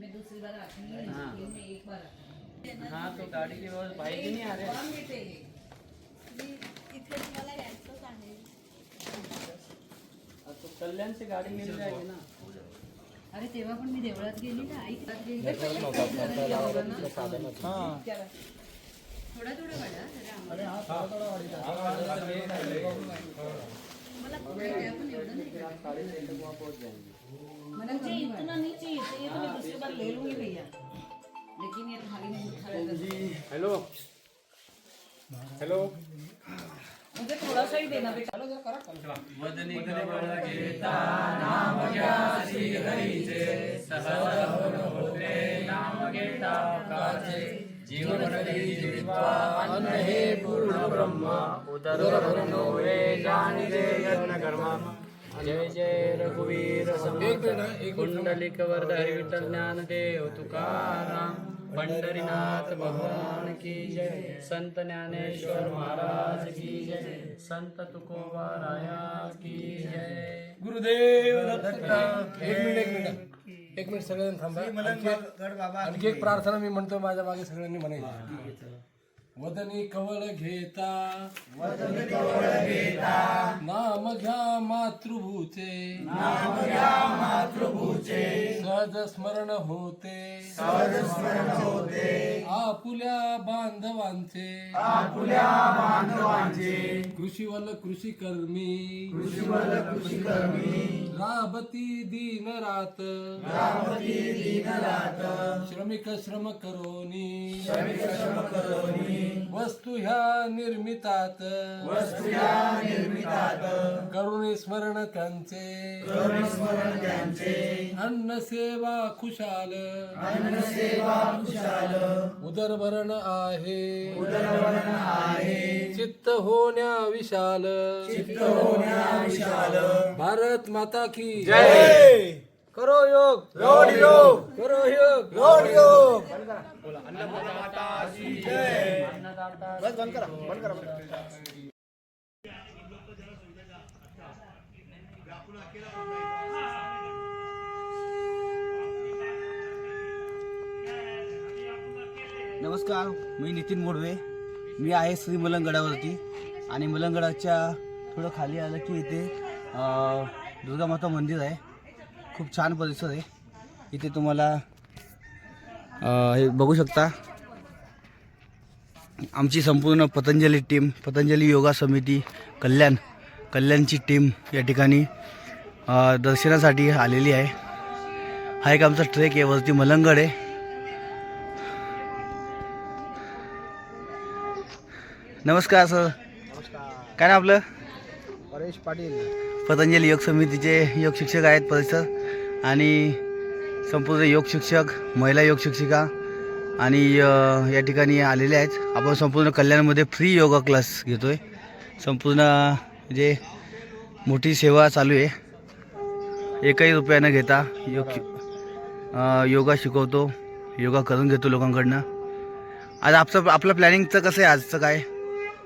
मैं दूसरी बार आती नहीं हाँ। मैं एक बार आती हूँ। तो गाड़ी की व्यवस्था भाई भी नहीं आ रहे। कौन देते हैं? इथे तुम्हाला यायचंच आहे अब तो कल्याण से गाड़ी मिल जाएगी ना। अरे तेव्हा पण मी देवळात गेली ना। देवळात गेली थोडा थोडा आम्हाला मला पुढे पण एवढं नाही का? साढ़े छः तक वहाँ पहुँच जाएंगे मला मुझे नहीं इतना नहीं चाहिए चाहिए तो मैं दूसरी बार ले लूंगी भैया. लेकिन ये थाली में उठा रहता हेलो. हेलो. मुझे थोड़ा सा ही देना बेटा वदनी कवळ घेता अन्न हे पूर्ण ब्रह्म जाणिले जय जय रघुवीर कुंडलिक वरदारी विठ्ठल ज्ञानदेव तुकाराम। पंढरीनाथ भगवान की जय। संत ज्ञानेश्वर महाराज की जय। संत तुकोबा राया की जय। गुरुदेव दत्त एक मिनिट एक मिनिट। एक मिनिट सगळ्यांनी थांबा. आणखी एक प्रार्थना मी म्हणतो माझ्या मागे सगळ्यांनी म्हणायची. वदनी कवळ घेता. नाम घ्या मातृभूचे नाम घ्या मातृभूचे सहज स्मरण होते. सहज स्मरण होते. आपुल्या बांधवांचे. आपुल्या बांधवांचे. कृषीवल कृषी कर्मी कृषीवल कृषी कर्मी राबती दिन रात. राबती श्रमिक श्रम करोनी. श्रमिक श्रम करोनी. वस्तू ह्या निर्मितात. वस्तू ह्या निर्मितात. करुणी स्मरण त्यांचे. करुणी स्मरण त्यांचे. अन्न सेवा खुशाल. अन्न सेवा खुशाल. उदरभरण आहे. उदरभरण आहे. चित्त होण्या विशाल. चित्त होण्या विशाल. भारत माता की जय. करो योग। लोड योग। करो योग। लोड योग। नमस्कार मी नितीन मोडवे मी आहे श्री मलंगडावरती. आणि मलंगडाच्या थोडं खाली आलं की इथे अं, दुर्गामाता मंदिर आहे. खूप छान परिसर आहे. इथे तुम्हाला हे बघू शकता. आमची संपूर्ण पतंजली टीम पतंजली योगा समिती कल्याण कल्याणची टीम या ठिकाणी दर्शनासाठी आलेली आहे. हा एक आमचा ट्रेक आहे वरती मलंगड आहे. नमस्कार सर काय ना आपलं? परेश पाटील. पतंजली योग समितीचे योग शिक्षक आहेत परिसर. आणि संपूर्ण योग शिक्षक महिला योग शिक्षिका आणि या ठिकाणी आलेले आहेत. आपण संपूर्ण कल्याणमध्ये फ्री योगा क्लास घेतो आहे संपूर्ण जे मोठी सेवा चालू आहे एकही रुपयानं घेता योग योगा शिकवतो योगा करून घेतो लोकांकडनं. आज आपचं आपलं प्लॅनिंगचं कसं आहे? आजचं काय?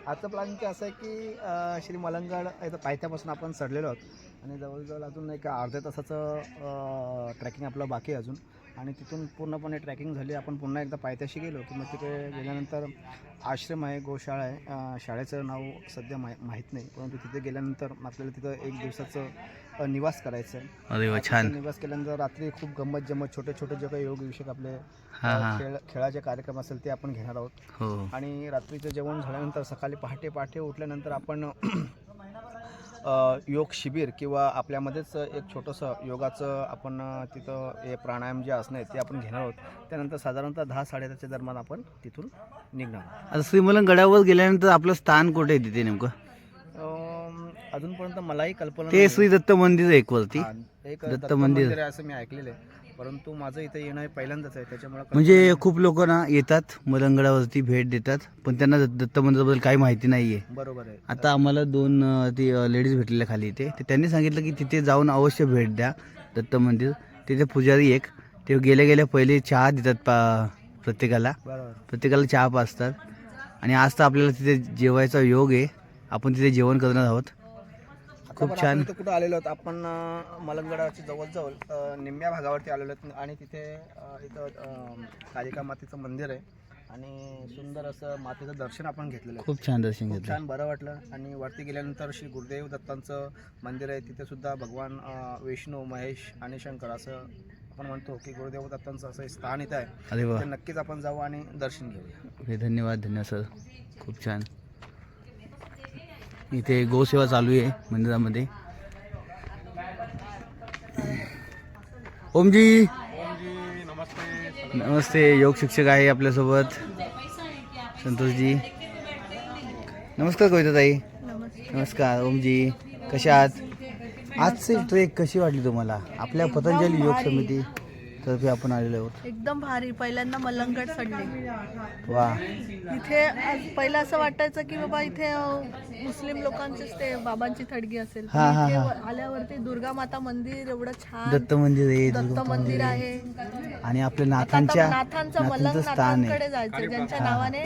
आजचं प्लॅनिंग असं आहे की श्री मलंगड इथं पायथ्यापासून आपण चढलेलो आहोत. आणि जवळजवळ अजून एक अर्ध्या तासाचं ट्रॅकिंग आपलं बाकी आहे अजून. आणि तिथून पूर्णपणे ट्रॅकिंग झाली. आपण पुन्हा एकदा पायथ्याशी गेलो की मग तिथे गेल्यानंतर आश्रम आहे गोशाळा आहे शाळेचं नाव सध्या माहि माहीत नाही. परंतु तिथे गेल्यानंतर आपल्याला तिथं एक दिवसाचं निवास करायचं आहे छान. निवास केल्यानंतर रात्री खूप गंमत जम्मत छोटे छोटे जे काही योग विषयक आपले खेळ खेळाचे कार्यक्रम असेल ते आपण घेणार आहोत. हो. आणि रात्रीचं जेवण झाल्यानंतर सकाळी पहाटे पहाटे उठल्यानंतर आपण योग शिबिर किंवा आपल्यामध्येच एक छोटंसं योगाचं आपण तिथं हे प्राणायाम जे असणं आहे ते आपण घेणार आहोत त्यानंतर साधारणतः दहा साडेदहाच्या दरम्यान आपण तिथून निघणार आहोत. आता श्रीमलन गडावर गेल्यानंतर आपलं स्थान कुठे आहे तिथे नेमकं अजूनपर्यंत मलाही कल्पना ते. श्री दत्त मंदिर आहे एक वरती एक दत्त मंदिर. मंदिर आहे असं मी ऐकलेलं आहे परंतु माझं इथं येणं हे पहिल्यांदाच आहे त्याच्यामुळे म्हणजे खूप लोक ना येतात मलंगडावरती भेट देतात पण त्यांना दत्त दत्त मंदिराबद्दल काही माहिती नाही आहे बरोबर आहे. आता आम्हाला दोन अं, ती लेडीज भेटलेल्या खाली इथे. तर त्यांनी सांगितलं की तिथे जाऊन अवश्य भेट द्या दत्त मंदिर. तिथे पुजारी एक ते गेल्या गेल्या पहिले चहा देतात पा प्रत्येकाला. बरोबर. प्रत्येकाला चहा पाजतात. आणि आज तर आपल्याला तिथे जेवायचा योग आहे. आपण तिथे जेवण करणार आहोत. खूप छान. आपण इथं कुठं आलेलो आहोत? आपण अं, मलंगडाच्या जवळजवळ अं, निम्म्या भागावरती आलेलो आहेत आणि तिथे अं, इथं अं, कालिका मातेचं मंदिर आहे आणि सुंदर असं मातेचं दर्शन आपण घेतलेलं आहे. खूप छान दर्शन खूप घेतलं. छान बरं वाटलं. आणि वरती गेल्यानंतर श्री गुरुदेव दत्तांचं मंदिर आहे. तिथे सुद्धा भगवान अं, विष्णू महेश आणि शंकर असं आपण म्हणतो की गुरुदेव दत्तांचं असं स्थान इथं आहे. अरे वा. तर नक्कीच आपण जाऊ आणि दर्शन घेऊया. ओके धन्यवाद धन्यवाद सर. खूप छान. इथे गोसेवा चालू आहे मंदिरामध्ये. ओमजी. नमस्ते योग शिक्षक आहे आपल्यासोबत. संतोषजी. नमस्कार कविता ताई नमस्कार ओमजी. कशा आहात? आजची ट्रेक कशी वाटली तुम्हाला? आपल्या पतंजली योग समिती. तर्फे आपण आलेलो आहोत. एकदम भारी पहिल्यांदा मलंगड चढले वा. इथे आज- पहिलं असं वाटायचं की बाबा इथे अ, मुस्लिम लोकांचीच ते बाबांची थडगी असेल. हा, हा, इथे हा. व- आल्यावरती दुर्गा माता मंदिर एवढं छान. दत्त मंदिर आहे दत्त दुर्गा मंदिर आहे. आणि आपल्या आता नाथांच्या नाथांचं मलंग नाथांचं स्थान आहे. नाथांकडे जायचं ज्यांच्या नावाने